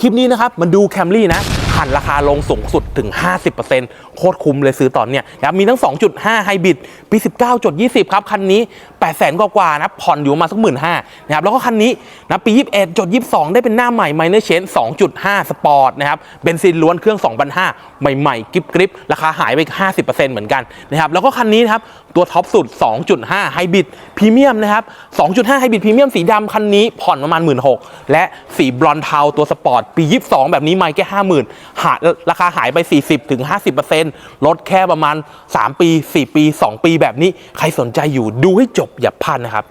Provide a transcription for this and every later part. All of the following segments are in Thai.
คลิปนี้นะครับมันดูแคมรี่นะหันราคาลงสูงสุดถึง 50%โคตรคุ้มเลยซื้อตอนเนี้ยนะครับมีทั้ง 2.5 ไฮบริดปี 19.20 ครับ คันนี้ 800,000 กว่าๆนะผ่อนอยู่มาสักหมื่นห้านะครับ แล้วก็คันนี้นะปี 21.22 ได้เป็นหน้าใหม่ Minor Change 2.5 สปอร์ตนะครับเบนซินล้วนเครื่อง 2,500 ใหม่ๆกริบกริบราคาหายไป 50%เหมือนกันนะครับ แล้วก็คันนี้นะครับ ตัวท็อปสุด 2.5 ไฮบริดพรีเมียมนะครับ 2.5 ไฮบริดพรีเมียมสีดำคันนี้ผ่อนประมาณ 1 6 0 0และสีบลอนเทาตัวสปอร์ต ปี 22 แบบนี้ไม่แค่ 50,000หาราคาหายไป 40-50%ลดแค่ประมาณ 3 ปี 4 ปี 2 ปีแบบนี้ ใครสนใจอยู่ดูให้จบอย่าพลาดนะครับ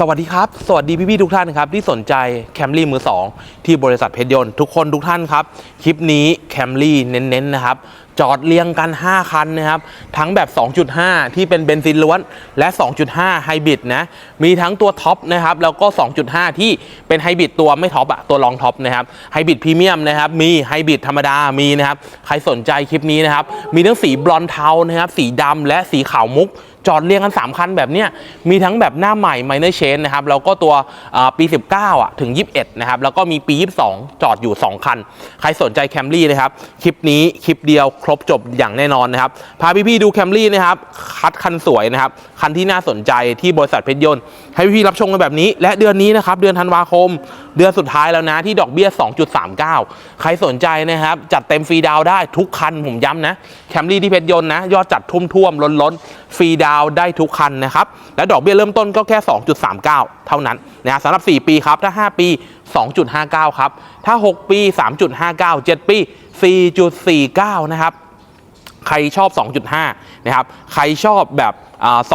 สวัสดีครับ สวัสดีพี่ๆทุกท่านครับที่สนใจแคมรี่มือ 2 ที่บริษัทเพชรยนต์ทุกคนทุกท่านครับ คลิปนี้แคมรี่เน้นๆนะครับ จอดเรียงกัน 5 คันนะครับ ทั้งแบบ 2.5 ที่เป็นเบนซินล้วน และ 2.5 ไฮบริดนะ มีทั้งตัวท็อปนะครับ แล้วก็ 2.5 ที่เป็นไฮบริดตัวไม่ท็อปอะตัวรองท็อปนะครับไฮบริดพรีเมียมนะครับมีไฮบริดธรรมดามีนะครับใครสนใจคลิปนี้นะครับมีทั้งสีบลอนเทานะครับสีดำและสีขาวมุก จอดเรียงกัน 3 คันแบบเนี้ยมีทั้งแบบหน้าใหม่ Minor Change นะครับ แล้วก็ตัวอ่าปี 19อะถึง 21 นะครับ แล้วก็มีปี 22 จอดอยู่ 2 คัน ใครสนใจแคมรี่นะครับ คลิปนี้คลิปเดียวครบจบอย่างแน่นอนนะครับ พาพี่ๆดูแคมรี่นะครับ คัดคันสวยนะครับ คันที่น่าสนใจที่บริษัทเพชรยนต์ ให้พี่ๆรับชมกันแบบนี้ และเดือนนี้นะครับเดือนธันวาคม เดือนสุดท้ายแล้วนะที่ดอกเบี้ย 2.39 ใครสนใจนะครับ จัดเต็มฟรีดาวได้ทุกคันผมย้ำนะแคมรี่ที่เพชรยนต์นะ ยอดจัดทุ่มท่วมล้นล้นฟรีดาวได้ทุกคันนะครับ และดอกเบี้ยเริ่มต้นก็แค่ 2.39 เท่านั้นนะสำหรับ 4 ปีครับ ถ้า 5 ปี 2.59 ครับ ถ้า 6 ปี 3.59 7 ปี 4.49 นะครับ ใครชอบ 2.5 นะครับ ใครชอบแบบ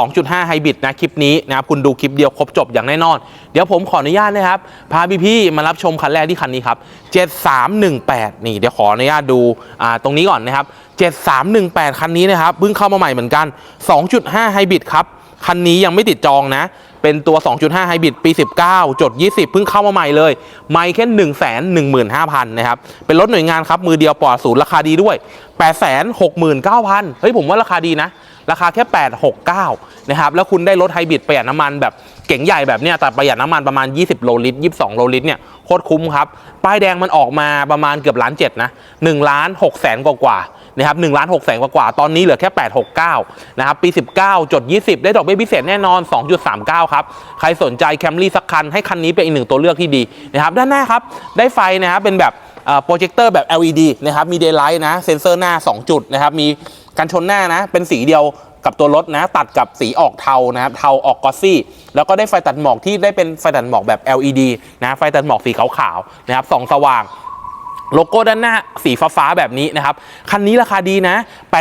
2.5 ไฮบริดนะคลิปนี้นะครับ คุณดูคลิปเดียวครบจบอย่างแน่นอน เดี๋ยวผมขออนุญาตนะครับ พาพี่ๆมารับชมคันแรกที่คันนี้ครับ 7318 นี่เดี๋ยวขออนุญาตดูตรงนี้ก่อนนะครับ 7318 คันนี้นะครับเพิ่งเข้ามาใหม่เหมือนกัน 2.5 ไฮบริดครับ คันนี้ยังไม่ติดจองนะ เป็นตัว 2.5 ไฮบริดปี 19 จด 20 เพิ่งเข้ามาใหม่เลย ไม่แค่ 1 1 5 0 0 0 นะครับ เป็นรถหน่วยงานครับ มือเดียวปลอดศูนย์ราคาดีด้วย 869,000 เฮ้ย ผมว่าราคาดีนะ ราคาแค่ 869 นะครับแล้วคุณได้รถไฮบริดประหยัดน้ำมันแบบเก๋งใหญ่แบบเนี้ยแต่ประหยัดน้ำมันประมาณ 20 โลลิตร 22 โลลิตรเนี่ยโคตรคุ้มครับ ป้ายแดงมันออกมาประมาณเกือบล้านเจ็ดนะ1ล้าน6แสนกว่าๆนะครับ1ล้าน6แสนกว่าๆตอนนี้เหลือแค่ 869 นะครับ ปี 19 จด 20 ได้ดอกเบี้ยพิเศษแน่นอน 2.39 ครับ ใครสนใจแคมรี่สักคัน ให้คันนี้เป็นอีกหนึ่งตัวเลือกที่ดีนะครับ ด้านหน้าครับ ได้ไฟนะครับ เป็นแบบ โปรเจคเตอร์แบบ LED นะครับ มีเดย์ไลท์นะ เซ็นเซอร์หน้า 2 จุดนะครับ มีกันชนหน้านะ เป็นสีเดียวกับตัวรถนะ ตัดกับสีออกเทานะครับ เทาออกกอซี่ แล้วก็ได้ไฟตัดหมอกที่ได้เป็นไฟตัดหมอกแบบ LED นะ ไฟตัดหมอกสีขาวๆนะครับ ส่องสว่าง โลโก้ด้านหน้าสีฟ้าๆแบบนี้นะครับ คันนี้ราคาดีนะ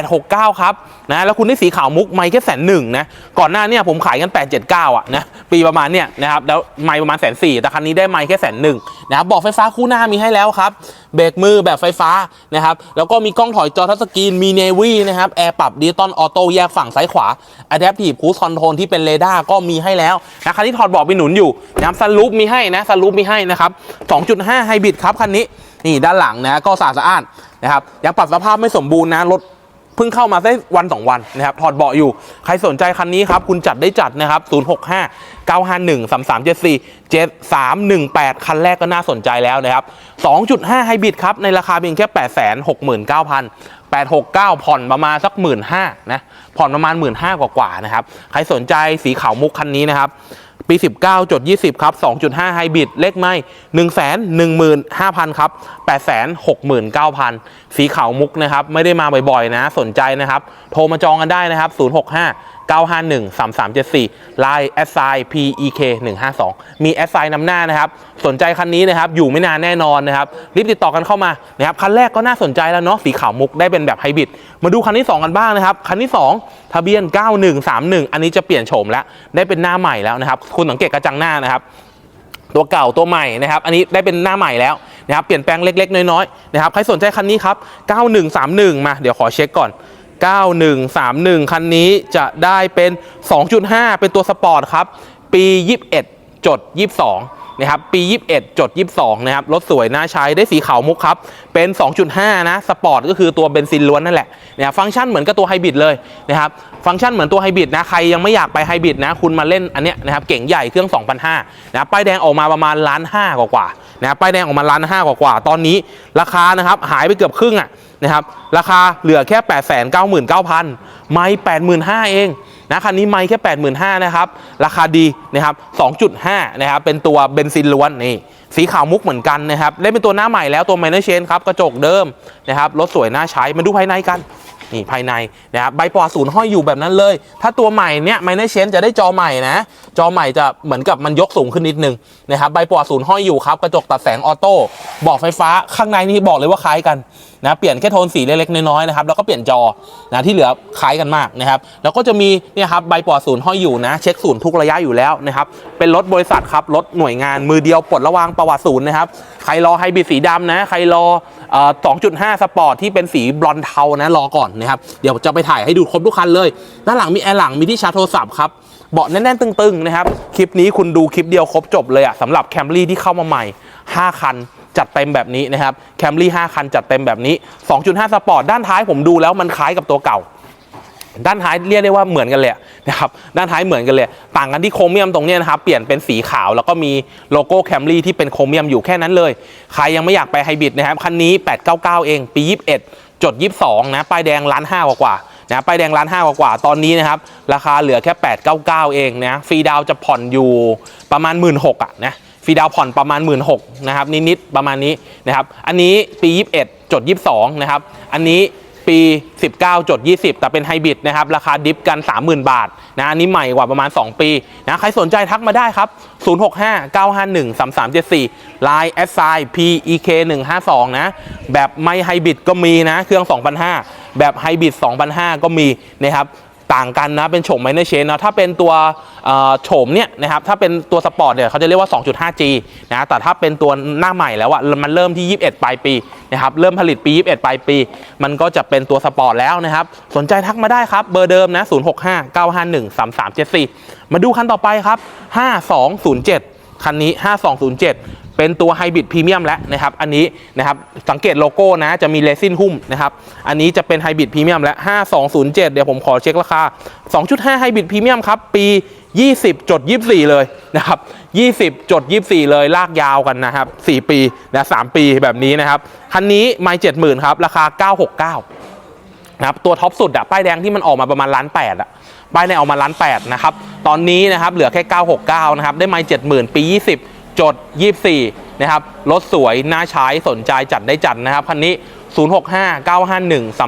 869 ครับนะแล้วคุณได้สีขาวมุกไม่แค่แสนหนึ่งนะ ก่อนหน้าเนี่ยผมขายกัน 879 อะนะปีประมาณเนี่ยนะครับแล้วไม่ประมาณแสนสี่แต่คันนี้ได้ไม่แค่แสนหนึ่งนะครับบอกไฟฟ้าคู่หน้ามีให้แล้วครับเบรกมือแบบไฟฟ้านะครับแล้วก็มีกล้องถอยจอทัชสกรีนมีเนวี่นะครับแอร์ปรับดิจิตอลออโต้แยกฝั่งซ้ายขวา Adaptive Cruise Control ที่เป็นเรดาร์ก็มีให้แล้วนะคันนี้ถอดเบาะไปหนุนอยู่นะครับซันรูปมีให้นะซันรูปมีให้นะครับ2.5ไฮบริดครับคันนี้ นี่ด้านหลังนะก็สะอาดสะอ้านนะครับยังปรับสภาพไม่สมบูรณ์นะรถเพิ่งเข้ามาได้วันสองวันนะครับถอดเบาะอยู่ ใครสนใจคันนี้ครับ คุณจัดได้จัดนะครับ 065 951 3374 7318 คันแรกก็น่าสนใจแล้วนะครับ 2.5 ไฮบริดครับ ในราคาเพียงแค่ 869,000 869 ผ่อนประมาณสัก 1 5ื่นนะผ่อนประมาณ 1 5ื่นกว่าๆนะครับ ใครสนใจสีขาวมุกคันนี้นะครับ ปี 19จด20 ครับ 2.5 ไฮบริดเลขไม่ 1 1 5 0 0 0 ครับ 869,000 สีขาวมุกนะครับ ไม่ได้มาบ่อยๆ นะ สนใจนะครับ โทรมาจองกันได้นะครับ 065 951 3374 Line s i PEK 152มี s i นำหน้านะครับ สนใจคันนี้นะครับ อยู่ไม่นานแน่นอนนะครับ รีบติดต่อกันเข้ามานะครับ คันแรกก็น่าสนใจแล้วเนาะ สีขาวมุกได้เป็นแบบไฮบริด มาดูคันที่ 2 กันบ้างนะครับ คันที่ 2 ทะเบียน 9131 อันนี้จะเปลี่ยนโฉมแล้ว ได้เป็นหน้าใหม่แล้วนะครับ คุณสังเกตกระจังหน้านะครับตัวเก่าตัวใหม่นะครับ อันนี้ได้เป็นหน้าใหม่แล้วนะครับ เปลี่ยนแปลงเล็ก ๆ น้อยๆนะครับ ใครสนใจคันนี้ครับ 9131 มา เดี๋ยวขอเช็คก่อน 9131 คันนี้จะได้เป็น 2.5 เป็นตัวสปอร์ตครับ ปี 21 จด 22นะครับปี 21 จด 22 นะครับ รถสวยน่าใช้ได้สีขาวมุกครับ เป็น 2.5 นะ สปอร์ตก็คือตัวเบนซินล้วนนั่นแหละนะฟังก์ชันเหมือนกับตัวไฮบริดเลยนะครับ ฟังก์ชันเหมือนตัวไฮบริดนะ ใครยังไม่อยากไปไฮบริดนะ คุณมาเล่นอันเนี้ยนะครับ เก่งใหญ่เครื่อง 2,500นะครับป้ายแดงออกมาประมาณล้านห้ากว่าๆนะครับป้ายแดงออกมาล้านห้ากว่าๆตอนนี้ราคานะครับหายไปเกือบครึ่งอะ นะครับ ราคาเหลือแค่ 899,000 ไม่85,000 เองนะคันนี้ไม่แค่ 85,000 นะครับ ราคาดีนะครับ 2.5 นะครับ เป็นตัวเบนซินล้วนนี่สีขาวมุกเหมือนกันนะครับ เล่นเป็นตัวหน้าใหม่แล้วตัวไมเนอร์เชนครับกระจกเดิมนะครับรถสวยน่าใช้มาดูภายในกันนี่ภายในนะครับใบปอศูนย์ห้อยอยู่แบบนั้นเลย ถ้าตัวใหม่เนี่ยไมเนอร์เชนจะได้จอใหม่นะ จอใหม่จะเหมือนกับมันยกสูงขึ้นนิดนึงนะครับใบปอศูนย์ห้อยอยู่ครับกระจกตัดแสงออโต้บอกไฟฟ้าข้างในนี่บอกเลยว่าคล้ายกัน นะเปลี่ยนแค่โทนสีเล็กๆน้อยๆนะครับแล้วก็เปลี่ยนจอนะที่เหลือคล้ายกันมากนะครับแล้วก็จะมีเนี่ยครับใบปอดศูนย์ห้อยอยู่นะเช็คศูนย์ทุกระยะอยู่แล้วนะครับเป็นรถบริษัทครับรถหน่วยงานมือเดียวปลดระวางประวัติศูนย์นะครับใครรอไฮบริดสีดำนะใครรอเอ่อ2.5สปอร์ตที่เป็นสีบลอนเทานะรอก่อนนะครับเดี๋ยวจะไปถ่ายให้ดูครบทุกคันเลยด้านหลังมีแอร์หลังมีที่ชาร์จโทรศัพท์ครับเบาะแน่นๆตึงๆนะครับคลิปนี้คุณดูคลิปเดียวครบจบเลยอะสำหรับแคมรี่ที่เข้ามาใหม่ 5 คัน จัดเต็มแบบนี้นะครับแคมรี่5คันจัดเต็มแบบนี้ 2.5 สปอร์ตด้านท้ายผมดูแล้วมันคล้ายกับตัวเก่า ด้านท้ายเรียกได้ว่าเหมือนกันเลยนะครับด้านท้ายเหมือนกันเลย ต่างกันที่โครเมียมตรงนี้นะครับเปลี่ยนเป็นสีขาวแล้วก็มีโลโก้แคมรี่ที่เป็นโครเมียมอยู่แค่นั้นเลย ใครยังไม่อยากไปไฮบริดนะครับคันนี้ 899 เอง ปี 21 จด 22 นะป้ายแดงล้านห้ากว่านะป้ายแดงล้านห้ากว่าตอนนี้นะครับราคาเหลือแค่ 899 เองนะฟรีดาวจะผ่อนอยู่ประมาณ 1 6ื่นหกอะนะ ฟรีดาวผ่อนประมาณ 1 6ื่นนะครับนิดๆประมาณนี้นะครับอันนี้ปี 21 จด 22 นะครับ อันนี้ปี 19 จด 20 แต่เป็นไฮบริดนะครับ ราคาดิฟกัน 30,000 บาทนะอันนี้ใหม่กว่าประมาณ 2 ปีนะใครสนใจทักมาได้ครับ 065 951 3374 Line s i PEK 152นะ แบบไม่ไฮบริดก็มีนะ เครื่อง 2,500 แบบไฮบริด2,500 ก็มีนะครับ ต่างกันนะเป็นโฉมไมเนอร์เชนนะถ้าเป็นตัวโฉมเนี่ยนะครับถ้าเป็นตัวสปอร์ตเนี่ยเขาจะเรียกว่า 2.5G นะแต่ถ้าเป็นตัวหน้าใหม่แล้วอะมันเริ่มที่ 21 ปลายปีนะครับเริ่มผลิตปี 21 ปลายปี มันก็จะเป็นตัวสปอร์ตแล้วนะครับสนใจทักมาได้ครับ เบอร์เดิมนะ065 951 3374 มาดูคันต่อไปครับ 5207 คันนี้ 5207 เป็นตัวไฮบริดพรีเมียมแล้วนะครับ อันนี้นะครับสังเกตโลโก้นะจะมีเลซินหุ้มนะครับ อันนี้จะเป็นไฮบริดพรีเมียมและ5207 เดี๋ยวผมขอเช็คราคา 2.5ไฮบริดพรีเมียมครับ ปี 20จด24 เลยนะครับ20จด24 เลยลากยาวกันนะครับ 4 ปีนะ3ปีแบบนี้นะครับ คันนี้ไม่70,000ครับราคา 969นะครับตัวท็อปสุดอะป้ายแดงที่มันออกมาประมาณล้านแปดอะป้ายแดงออกมาล้านแปดนะครับตอนนี้นะครับเหลือแค่ 969นะครับได้ไมล์70,000 ปี 20 จด 24 นะครับ รถสวย น่าใช้สนใจจัดได้จัดนะครับ คันนี้ 065 951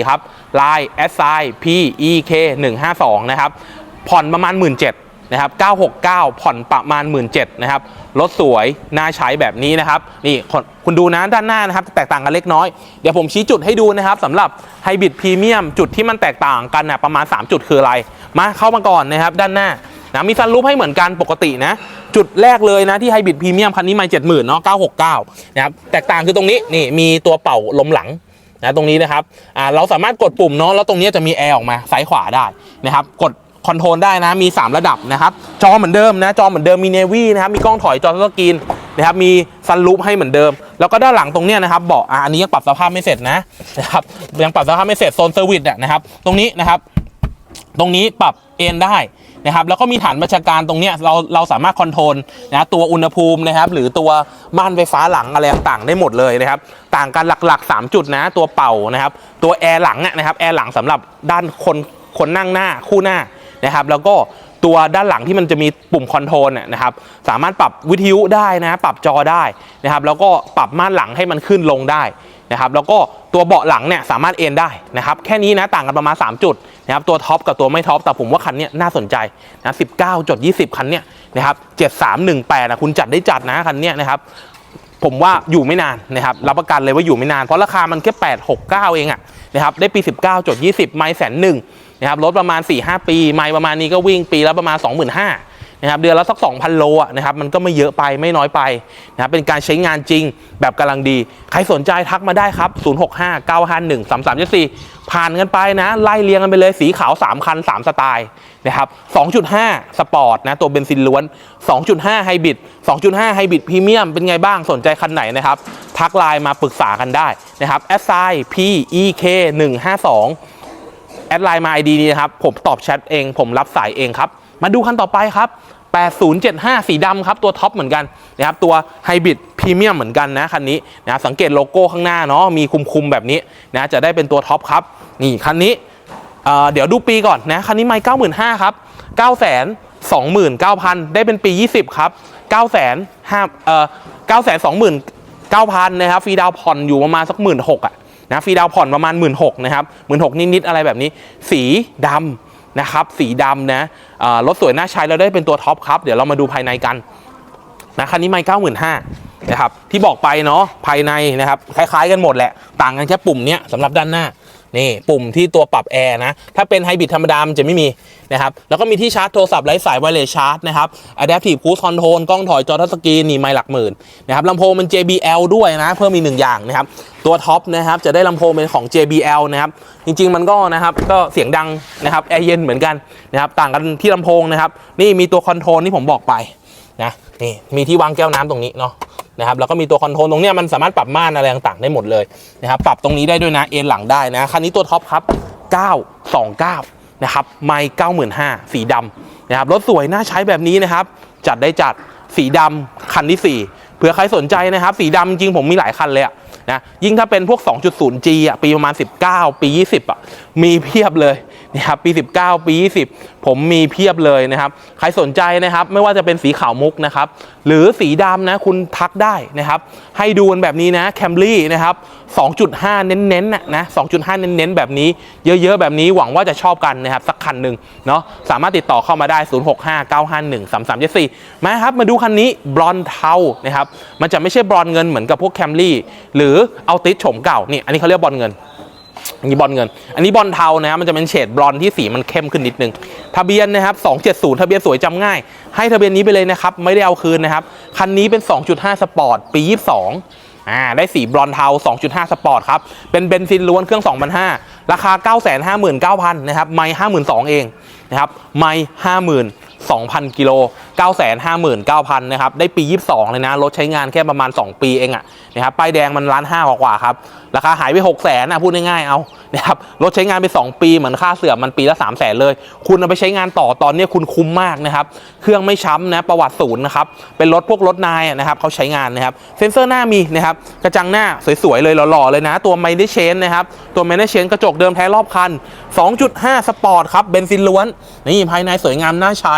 3374 ครับ Line SI PEK 152นะครับ ผ่อนประมาณ 17,000นะครับ 969 ผ่อนประมาณ 17,000นะครับ รถสวย น่าใช้แบบนี้นะครับ นี่คุณคุณดูนะด้านหน้านะครับ แตกต่างกันเล็กน้อย เดี๋ยวผมชี้จุดให้ดูนะครับสำหรับไฮบริดพรีเมียม จุดที่มันแตกต่างกันนะประมาณ 3 จุดคืออะไร มาเข้ามาก่อนนะครับ ด้านหน้า นะมีซันรูปให้เหมือนกันปกตินะ จุดแรกเลยนะที่ไฮบริดพรีเมียมคันนี้ไม่เจ็ดหมื่นเนาะ969นะครับแตกต่างคือตรงนี้นี่มีตัวเป่าลมหลังนะตรงนี้นะครับอ่าเราสามารถกดปุ่มเนาะแล้วตรงนี้จะมีแอร์ออกมาซ้ายขวาได้นะครับกดคอนโทรลได้นะมี 3 ระดับนะครับจอเหมือนเดิมนะจอเหมือนเดิมมีเนวี่นะครับมีกล้องถอยจอสกรีนนะครับมีซันรูปให้เหมือนเดิม แล้วก็ด้านหลังตรงเนี้ยนะครับเบาะอะอันนี้ยังปรับสภาพไม่เสร็จนะนะครับยังปรับสภาพไม่เสร็จโซนเซอร์วิสอะนะครับตรงนี้นะครับตรงนี้ปรับเอ็นได้ นะครับแล้วก็มีฐานบัญชาการตรงเนี้ยเราเราสามารถคอนโทรลนะตัวอุณหภูมินะครับหรือตัวบ้านไฟฟ้าหลังอะไรต่างๆได้หมดเลยนะครับต่างกันหลักๆ 3 จุดนะตัวเป่านะครับตัวแอร์หลังนะครับแอร์หลังสำหรับด้านคนคนนั่งหน้าคู่หน้านะครับแล้วก็ตัวด้านหลังที่มันจะมีปุ่มคอนโทรลน่ะนะครับสามารถปรับวิทยุได้นะปรับจอได้นะครับแล้วก็ปรับม่านหลังให้มันขึ้นลงได้ นะครับแล้วก็ตัวเบาะหลังเนี่ยสามารถเอนได้นะครับแค่นี้นะต่างกันประมาณ 3 จุดนะครับตัวท็อปกับตัวไม่ท็อปแต่ผมว่าคันนี้น่าสนใจนะ19จด20คันเนี้ยนะครับ7318นะคุณจัดได้จัดนะคันนี้นะครับผมว่าอยู่ไม่นานนะครับรับประกันเลยว่าอยู่ไม่นานเพราะราคามันแค่8 6 9เก้าเองอะนะครับได้ปี19จด20ไม่แสนหนึ่งนะครับรถประมาณ4-5ปีไม่ประมาณนี้ก็วิ่งปีละประมาณ25,000นห้าะครับเดือนละสัก 2,000 โลนะครับมันก็ไม่เยอะไปไม่น้อยไปนะครับเป็นการใช้งานจริงแบบกำลังดี ใครสนใจทักมาได้ครับ 0 6 5 9 5 1 3 3 4 ผ่านกันไปนะ ไล่เรียงกันไปเลยสีขาว 3 คัน 3 สไตล์นะครับ 2.5 สปอร์ตนะตัวเบนซินล้วน 2.5 ไฮบริด 2.5 ไฮบริดพรีเมียมเป็นไงบ้างสนใจคันไหนนะครับ ทักไลน์มาปรึกษากันได้นะครับแอสไซ PEK 152แอดไลน์มา ID นี้นะครับ ผมตอบแชทเอง ผมรับสายเองครับ มาดูคันต่อไปครับ 8075 สีดำครับ ตัวท็อปเหมือนกันนะครับตัวไฮบริดพรีเมียมเหมือนกันนะคันนี้นะครับสังเกตโลโก้ข้างหน้าเนาะมีคุมๆแบบนี้นะจะได้เป็นตัวท็อปครับ นี่คันนี้เเดี๋ยวดูปีก่อนนะคันนี้ไม่95,000ครับ9 2 9 0 0 0ได้เป็นปี20ครับ9 5 0 0 0เอ่อ9 2 9 0 0 0นะครับฟรีดาวผ่อนอยู่ประมาณสัก1 6ื่นอะนะฟรีดาวผ่อนประมาณ1 6ื่นนะครับหมื่นหกนิดๆอะไรแบบนี้ สีดำนะครับ สีดำนะ รถสวยน่าใช้แล้วได้เป็นตัวท็อปครับ เดี๋ยวเรามาดูภายในกันนะคันนี้ไม่เก้าหมื่นห้านะครับที่บอกไปเนาะภายในนะครับคล้าย ๆ กันหมดแหละ ต่างกันแค่ปุ่มเนี้ยสำหรับด้านหน้า นี่ปุ่มที่ตัวปรับแอร์นะ ถ้าเป็นไฮบริดธรรมดามันจะไม่มีนะครับ แล้วก็มีที่ชาร์จโทรศัพท์ไร้สายไวเลสชาร์จนะครับ Adaptive Cruise Control กล้องถอยจอทัชสกรีนนี่ไม่หลักหมื่นนะครับลำโพงเป็น JBL ด้วยนะ เพิ่มมีกหนึ่งอย่างนะครับ ตัวท็อปนะครับจะได้ลำโพงเป็นของ JBL นะครับ จริง ๆ มันก็นะครับก็เสียงดังนะครับแอร์เย็นเหมือนกันนะครับต่างกันที่ลำโพงนะครับนี่มีตัวคอนโทรลที่ผมบอกไปนะนี่มีที่วางแก้วน้ำตรงนี้เนาะ นะครับแล้วก็มีตัวคอนโทรลตรงเนี้ยมันสามารถปรับม่านอะไรต่างๆได้หมดเลยนะครับปรับตรงนี้ได้ด้วยนะเอ็นหลังได้นะคันนี้ตัวท็อปครับ 929 นะครับไม่95,000สีดำนะครับรถสวยน่าใช้แบบนี้นะครับ จัดได้จัดสีดำคันที่ 4เผื่อใครสนใจนะครับ สีดำจริงผมมีหลายคันเลยอะ นะยิ่งถ้าเป็นพวก 2.0G อะปีประมาณ 19 ปี 20อะมีเพียบเลยนะครับปี 19 ปี 20 ผมมีเพียบเลยนะครับ ใครสนใจนะครับ ไม่ว่าจะเป็นสีขาวมุกนะครับ หรือสีดำนะคุณทักได้นะครับ ให้ดูกันแบบนี้นะแคมรี่นะครับ 2.5 เน้นๆนะนะ2.5 เน้นๆ แบบนี้ เยอะๆ แบบนี้หวังว่าจะชอบกันนะครับ สักคันหนึ่งเนาะสามารถติดต่อเข้ามาได้ 0659513374มาครับมาดูคันนี้บลอนเทานะครับมันจะไม่ใช่บลอนเงินเหมือนกับพวกแคมรี่หรือเอาติสโฉมเก่านี่อันนี้เขาเรียกบอลเงินอันนี้บอลเงิน อันนี้บอลเทานะครับมันจะเป็นเฉดบลอนที่สีมันเข้มขึ้นนิดนึง ทะเบียนนะครับ 270 ทะเบียนสวยจำง่าย ให้ทะเบียนนี้ไปเลยนะครับ ไม่ได้เอาคืนนะครับ คันนี้เป็น 2.5 สปอร์ต ปี 22 อ่า ได้สีบลอนเทา 2.5 สปอร์ตครับ เป็นเบนซินล้วนเครื่อง 2,500 ราคา 959,000 นะครับ ไม่ 52,000 เองนะครับ ไม่ 2,000 กิโล 959,000 นะครับ ได้ปี 22 เลยนะ รถใช้งานแค่ประมาณ 2 ปีเองอะนะครับป้ายแดงมันล้านห้ากว่าครับ ราคาหายไป 6 0 0 0 0นะพูดง่ายๆ เอา นะครับ รถใช้งานไป 2 ปีเหมือนค่าเสื่อมมันปีละ 3 0 0 0 0 0เลย คุณเอาไปใช้งานต่อตอนนี้คุณคุ้มมากนะครับ เครื่องไม่ช้ำนะ ประวัติศูนย์นะครับ เป็นรถพวกรถนายนะครับเขาใช้งานนะครับ เซ็นเซอร์หน้ามีนะครับ กระจังหน้าสวยๆ เลยหล่อๆ เลยนะ ตัวไมเนเชนนะครับ ตัวไมเนเชนกระจกเดิมแท้รอบคัน 2.5 สปอร์ตครับ เบนซินล้วน นี่ภายในสวยงามน่าใช้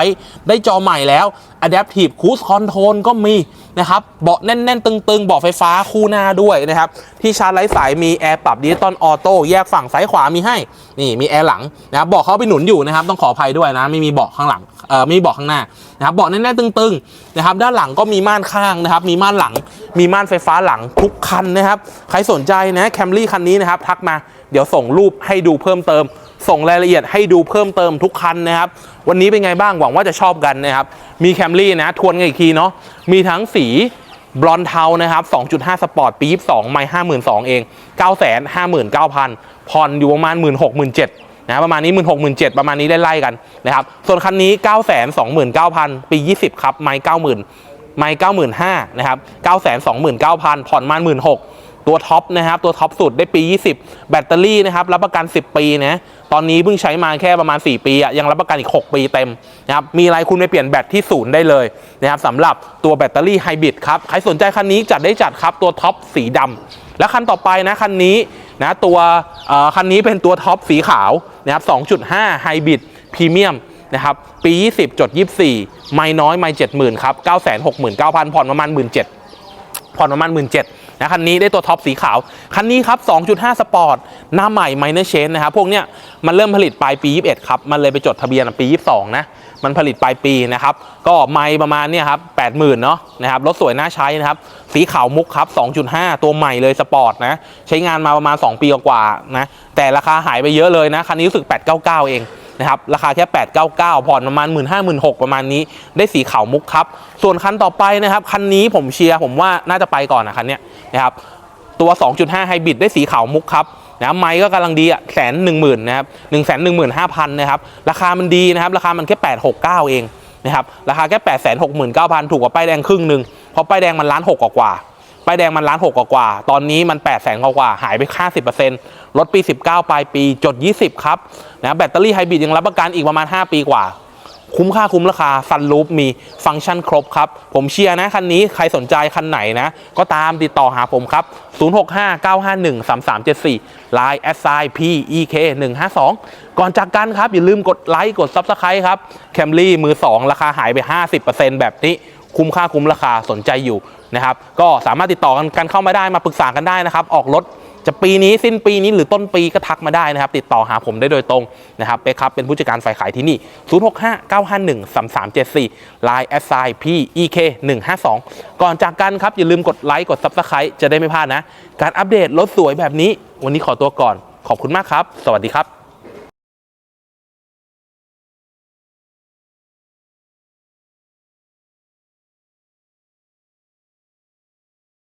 ได้จอใหม่แล้ว Adaptive Cruise Control ก็มีนะครับ เบาะแน่น ๆ ตึง ๆ เบาะไฟฟ้าคู่หน้าด้วยนะครับ ที่ชาร์จไร้สายมีแอร์ปรับดิจิตอลออโต้แยกฝั่งซ้ายขวามีให้ นี่มีแอร์หลังนะครับเบาะเขาไปหนุนอยู่นะครับ ต้องขออภัยด้วยนะ ไม่มีเบาะข้างหลัง เอ่อ ไม่มีเบาะข้างหน้านะครับเบาะแน่นๆตึง ๆ นะครับ ด้านหลังก็มีม่านข้างนะครับ มีม่านหลัง มีม่านไฟฟ้าหลังทุกคันนะครับ ใครสนใจนะแคมรี่คันนี้นะครับ ทักมา เดี๋ยวส่งรูปให้ดูเพิ่มเติม ส่งรายละเอียดให้ดูเพิ่มเติมทุกคันนะครับ วันนี้เป็นไงบ้างหวังว่าจะชอบกันนะครับ มีแคมรี่นะ ทวนกันอีกทีเนาะมีทั้งสีบลอนเทานะครับ 2.5 สปอร์ต ปี22ไม่52,000 เอง 959,000 ผ่อนอยู่ประมาณ 16,000นะประมาณนี้ 16 0 0 0 ประมาณนี้ได้ไล่กันนะครับ ส่วนคันนี้ 929,000 ปี 20 ครับ ไม่ 90,000 ไม่ 95,000นะครับ 929,000 ผ่อนมา16,000 ตัวท็อปนะครับ ตัวท็อปสุดได้ปี 20 แบตเตอรี่นะครับ รับประกัน 10 ปีนะ ตอนนี้เพิ่งใช้มาแค่ประมาณ 4 ปีอะยังรับประกันอีก 6 ปีเต็มนะครับมีอะไรคุณไปเปลี่ยนแบตที่ศูนย์ได้เลยนะครับสำหรับตัวแบตเตอรี่ไฮบริดครับใครสนใจคันนี้จัดได้จัดครับตัวท็อปสีดำและคันต่อไปนะคันนี้นะตัวอ่อคันนี้เป็นตัวท็อปสีขาวนะครับ2.5ไฮบริดพรีเมียมนะครับปี 20 จด 24 ไม่น้อยไม่70,000 ครับ 969,000 ผ่อนประมาณ 17,000 ผ่อนประมาณ 17,000 นะคันนี้ได้ตัวท็อปสีขาว คันนี้ครับ 2.5 สปอร์ต หน้าใหม่ไมเนอร์เชนนะครับ พวกเนี้ยมันเริ่มผลิตปลายปี 21 ครับ มันเลยไปจดทะเบียนปี 22 นะ มันผลิตปลายปีนะครับ ก็ไม่ประมาณเนี่ยครับ 80,000 เนาะนะครับ รถสวยน่าใช้นะครับ สีขาวมุกครับ 2.5 ตัวใหม่เลยสปอร์ตนะ ใช้งานมาประมาณ 2 ปีกว่าๆนะ แต่ราคาหายไปเยอะเลยนะ คันนี้รู้สึก 899 เอง นะครับราคาแค่ 899 ผ่อนประมาณ 1 5 0 0 0 6ประมาณนี้ ได้สีขาวมุกครับ ส่วนคันต่อไปนะครับ คันนี้ผมเชียร์ผมว่าน่าจะไปก่อนนะคันเนี้ยนะครับตัว 2.5ไฮบริดได้สีขาวมุกครับนะไม้ก็กำลังดีอะแสนหนึ่งหมื่นนะครับหนึ่งแสนหนึ่งหมื่นห้าพันนะครับราคามันดีนะครับ ราคามันแค่869เก้าเองนะครับราคาแค่8 6 9 0 0 0ถูกกว่าป้ายแดงครึ่งหนึ่งเพราะป้ายแดงมันล้านหกกว่า ป้ายแดงมันล้านหกกว่า ตอนนี้มัน8 0 0 0 0 0กว่า หายไป50%รถปี 19 ปลายปีจด 20 ครับนะแบตเตอรี่ไฮบริดยังรับประกันอีกประมาณ 5 ปีกว่า คุ้มค่าคุ้มราคาซันรูปมีฟังก์ชันครบครับ ผมเชียร์นะ คันนี้ใครสนใจคันไหนนะ ก็ตามติดต่อหาผมครับ 0659513374 Line s i p e k 152ก่อนจากกันครับ อย่าลืมกดไลค์กด Subscribe ครับแคมรี่มือ 2 ราคาหายไป 50%แบบนี้ คุ้มค่าคุ้มราคาสนใจอยู่นะครับก็สามารถติดต่อกันกันเข้ามาได้มาปรึกษากันได้นะครับ ออกรถจะปีนี้สิ้นปีนี้หรือต้นปีก็ทักมาได้นะครับ ติดต่อหาผมได้โดยตรงนะครับเป๊กครับเป็นผู้จัดการฝ่ายขายที่นี่ 0659513374 Line s i p e k 152ก่อนจากกันครับ อย่าลืมกดไลค์กด Subscribe จะได้ไม่พลาดนะ การอัปเดตรถสวยแบบนี้ วันนี้ขอตัวก่อนขอบคุณมากครับ สวัสดีครับ